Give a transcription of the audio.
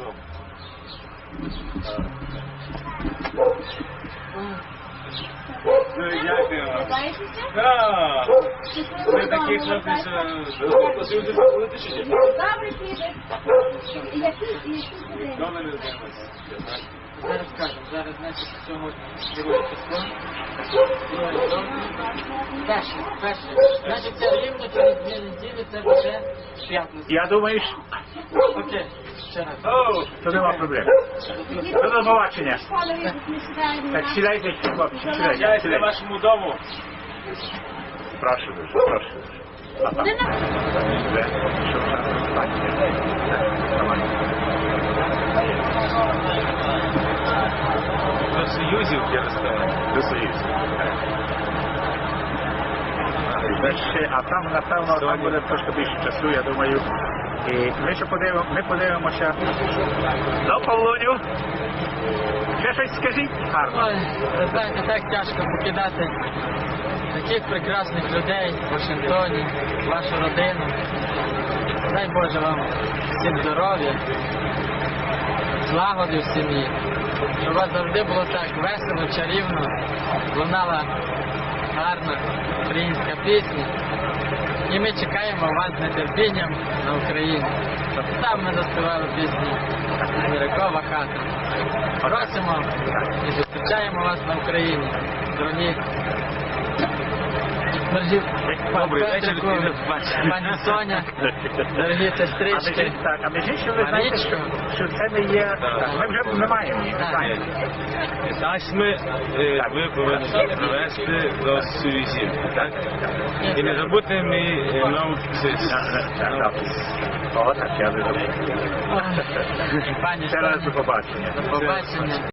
числом. Ну, дякую. Бачите? Так. Щасливого Ви такі дому, хлопці, так? що до Союзу заходите чи ні? Добре, піде. Який, який день? До мене займається. Зараз скажемо, зараз значить сьогодні друге число. Друге жовтня. Перше, перше. Значить це рівно через дві неділі це вже п'ятниця. Я думаю, що Окей, ще раз. О, то нема проблем. До побачення. Школи ви не сідаєте. Так сідайте, хлопці, сідайте, сідайте на сідайте. вашому дому. Прошу дуже, прошу дуже. Ага. Де на- Де? Що там? Так, є. Давай. До Союзів я розказав. До Союзу. Це ще- А там, напевно, там буде трошки більше часу, я думаю. І ми ще подивимо, ми подивимося. Ну, Павлоню, ще щось скажіть гарно. Ой, ви знаєте, так тяжко покидати таких прекрасних людей в Вашингтоні, вашу родину. Дай Боже вам всім здоров'я, злагоди в сім'ї, щоб у вас завжди було так весело, чарівно, лунала гарна українська пісня. І ми чекаємо вас з нетерпінням на Україні. Там ми заспівали пісню Мірякова хата. Просимо і зустрічаємо вас на Україні, дорогі. Дорогі Добрий вечір, пані Соня, дорогі сестрички. так, а між іншим, ви знаєте, що, що це не є. Ми вже не маємо їх. Так. знаєте. Е, ви повинні привезти до Союзів, так? І не забудьте мій е, ноут цис. Так, так, так. О, так, я не забув. Пані Ще раз до побачення. до побачення.